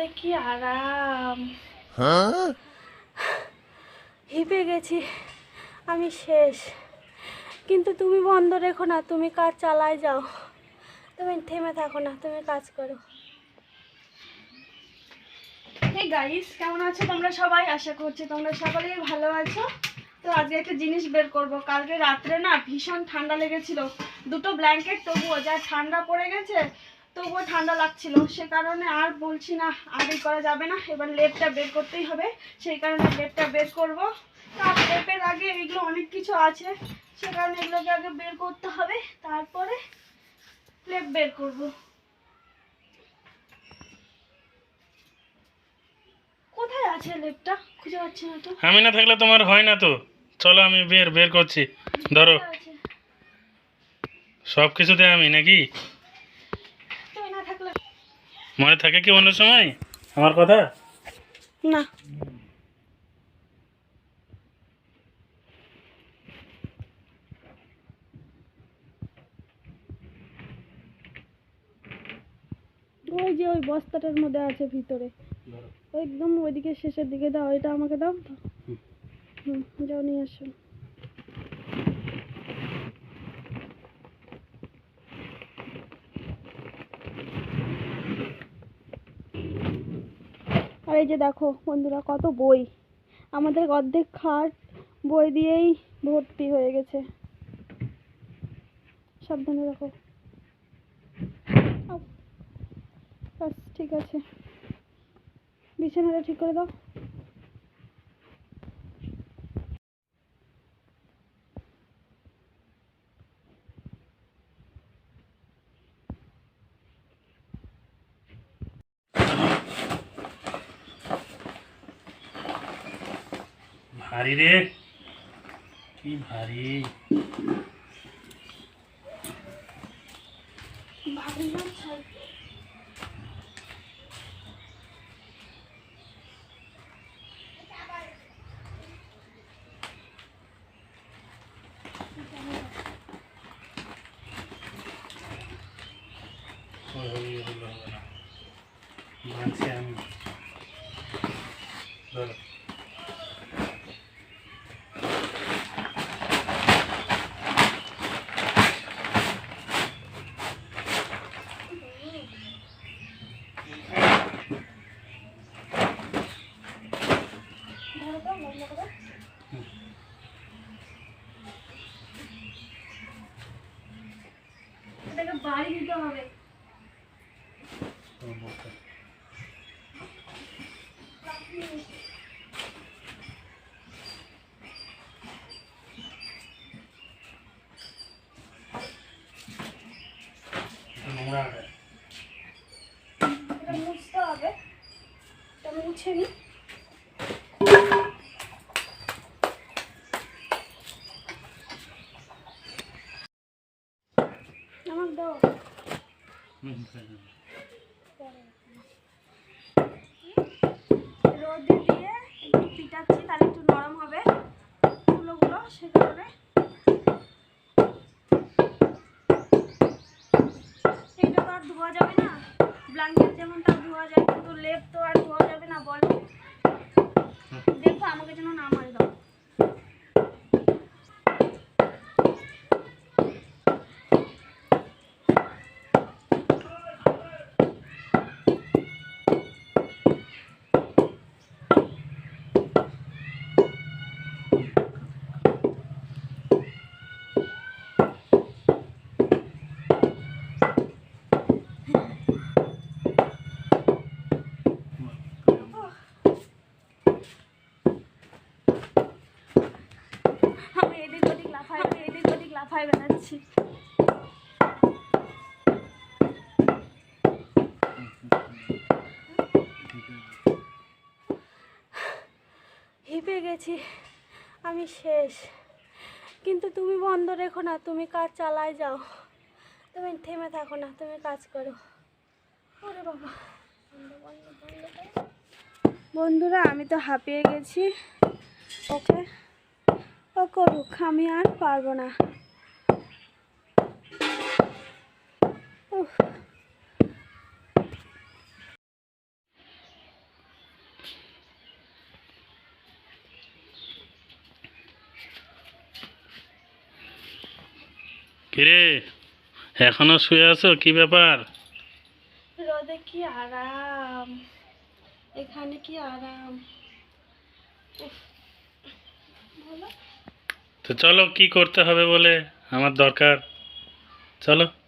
মধ্যে কি আরাম হিপে গেছি আমি শেষ। কিন্তু তুমি বন্ধ রেখো না তুমি কাজ চালাই যাও। তুমি থেমে থাকো না তুমি কাজ করো। হে গাইস কেমন আছো তোমরা সবাই? আশা করছি তোমরা সকলেই ভালো আছো। তো আজকে একটা জিনিস বের করব। কালকে রাত্রে না ভীষণ ঠান্ডা লেগেছিল। দুটো ব্ল্যাঙ্কেট তবুও যা ঠান্ডা পড়ে গেছে তবুও ঠান্ডা লাগছিল। সে কারণে আর বলছি না আর করা যাবে না। এবার লেপটা বের করতেই হবে। সেই কারণে লেপটা বের করব। তার লেপের আগে এগুলো অনেক কিছু আছে। সে কারণে এগুলোকে আগে বের করতে হবে। তারপরে লেপ বের করব। কোথায় আছে লেপটা? খুঁজে পাচ্ছি না তো। আমি না থাকলে তোমার হয় না তো। চলো আমি বের বের করছি। ধরো। সব কিছুতে আমি নাকি? মনে থাকে কি অন্য সময়? আমার কথা? না। ওই যে ওই বস্তাটার মধ্যে আছে ভিতরে। একদম ওইদিকে শেষের দিকে দাও, এটা আমাকে দাও তো। হুম, যাও, নিয়ে আসো। এই যে দেখো বন্ধুরা কত বই। আমাদের অর্ধেক খাট বই দিয়েই ভর্তি হয়ে গেছে। সাবধানে রাখো। ঠিক আছে। বিছানাটা ঠিক করে দাও। ভারী রে। কি ভারী। ভাবি না ছাই। ওই ওই ওগুলো হবে না মানছি আমি ধরো ধরো তো, বন্ধ করো। এটাকে বাড়ি দিতে হবে তোমার বসতে। এটা নোংরা আছে। এটা মুছতে হবে এটা মুছে নি আমাকে দাও হুম, ঠিক আছে। রোদে দিয়ে একটু পিটাচ্ছি, তাহলে একটু নরম হবে তুলোগুলো সে কারণে এটা তো আর ধোয়া যাবে না। ব্ল্যাঙ্কেট যেমন তার ধোয়া যায়, কিন্তু লেপ তো আর ধোয়া যাবে না, বলো। দেখো, আমাকে যেন না মারে দাও লাফাই বেড়াচ্ছি হিপে গেছি, আমি শেষ। কিন্তু তুমি বন্ধ রেখো না, তুমি কাজ চালাই যাও। তুমি থেমে থাকো না, তুমি কাজ করো। ওরে বাবা। বন্ধুরা, আমি তো হাঁপিয়ে গেছি। ওকে, ও করুক, আমি আর পারব না। কিরে এখনও শুয়ে আছো? কি ব্যাপার? রোদে কি আরাম? এখানে কি আরাম? তো চলো কি করতে হবে বলে? আমার দরকার। চলো।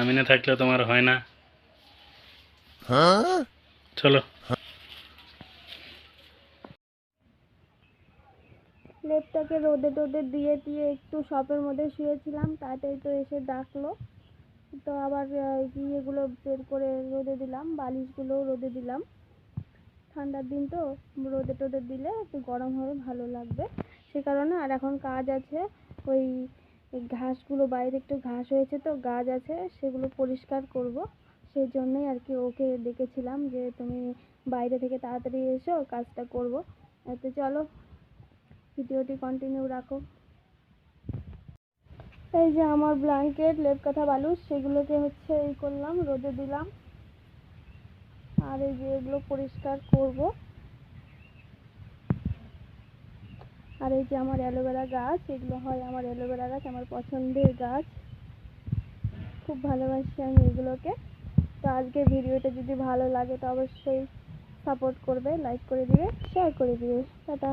আমি না থাকলে তোমার হয় না। চলো। লেপটাকে রোদে টোদে দিয়ে দিয়ে একটু শপের মধ্যে শুয়েছিলাম তাড়াতাড়ি তো এসে ডাকলো। তো আবার ইয়েগুলো বের করে রোদে দিলাম বালিশগুলোও রোদে দিলাম। ঠান্ডার দিন তো রোদে টোদে দিলে একটু গরম হবে ভালো লাগবে। সে কারণে আর এখন কাজ আছে ওই এই ঘাসগুলো বাইরে একটু ঘাস হয়েছে তো, গাছ আছে, সেগুলো পরিষ্কার করব। সেই জন্যই আর কি ওকে ডেকেছিলাম যে, তুমি বাইরে থেকে তাড়াতাড়ি এসো, কাজটা করব। তো চলো, ভিডিওটি কন্টিনিউ রাখো। এই যে আমার ব্ল্যাঙ্কেট লেপ কাঁথা বালুস, সেগুলোকে হচ্ছে এই করলাম, রোদে দিলাম। আর এই যে এগুলো পরিষ্কার করব। আর এই যে আমার অ্যালোভেরা গাছ, এগুলো হয় আমার অ্যালোভেরা গাছ, আমার পছন্দের গাছ। খুব ভালোবাসি আমি এগুলোকে। তো আজকে ভিডিওটা যদি ভালো লাগে তো অবশ্যই সাপোর্ট করবে লাইক করে দিবে শেয়ার করে দিবে। টাটা।